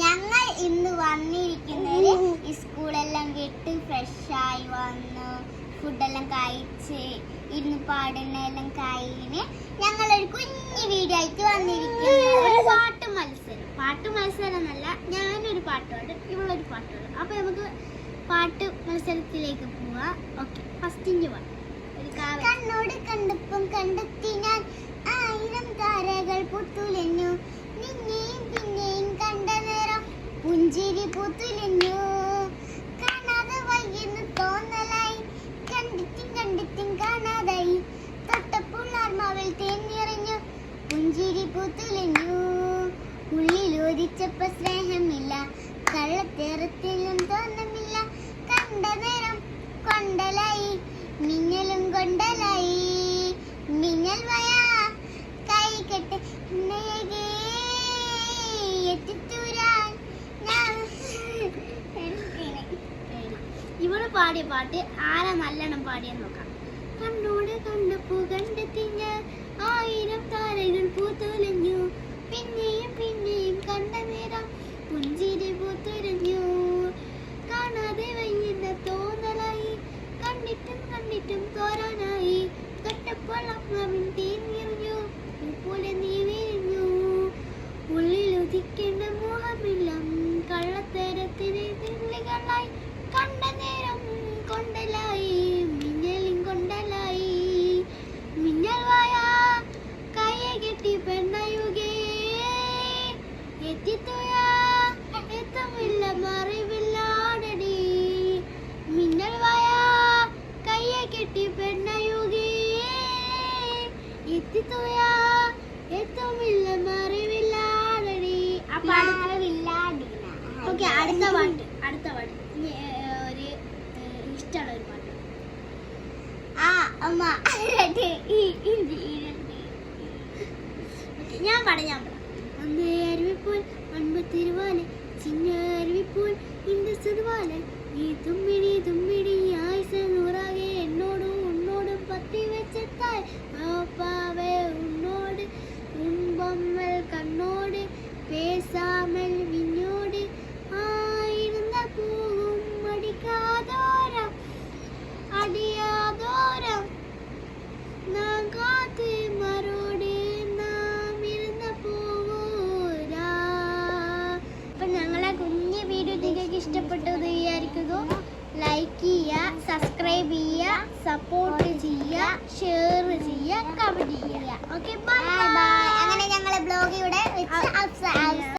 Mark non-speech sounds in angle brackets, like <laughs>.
ഞങ്ങൾ ഇന്ന് വന്നിരിക്കുന്നത് സ്കൂളെല്ലാം വിട്ട് ഫ്രഷായി വന്ന്. ഫുഡെല്ലാം കഴിച്ച് ഇന്ന് പാടുന്നെല്ലാം കഴിഞ്ഞ് ഞങ്ങളൊരു കുഞ്ഞു വീഡിയോ ആയിട്ട് വന്നിരിക്കുന്നു പാട്ട് മത്സരം. പാട്ട് മത്സരം എന്നല്ല ഞാനൊരു പാട്ടുണ്ട് പാടും ഇവളൊരു പാട്ടുണ്ട് അപ്പൊ നമുക്ക് പാട്ട് മത്സരത്തിലേക്ക് പോവാ. ഓക്കെ ഫസ്റ്റിന്റെ പാട്ട് ഒരു കണ്ണോട് കണ്ടപ്പം കണ്ടെത്തി ഞാൻ ആയിരം താരകൾ പുത്തുലഞ്ഞു നിന്നെയും പിന്നെയും കണ്ട നേരം പുഞ്ചിരി പുത്തുലഞ്ഞു. കാണാതെ വൈകുന്നു തോന്നലായി. കണ്ടിട്ടും കണ്ടിട്ടും കാണാതായി. തൊട്ടപ്പോൾ ആത്മാവിൽ പുഞ്ചിരി പുത്തുലഞ്ഞു. ഉള്ളിൽ ഒരിച്ചപ്പോ സ്നേഹമില്ല. കള്ളത്തേറത്തിലും തോന്നമില്ല. പാടിയ പാട്ട് ആരാ നല്ലോണം പാടിയെന്ന് നോക്കാം. കണ്ണോട് കണ്ടപ്പോ കണ്ടെത്തി ഞാൻ ആയിരം താരകൾ ഞാൻ പറയാം <laughs> ഞാൻ പാടാം. അന്നേരം അരുവിപ്പോൾ സപ്പോർട്ട് ചെയ്യുക ഷെയർ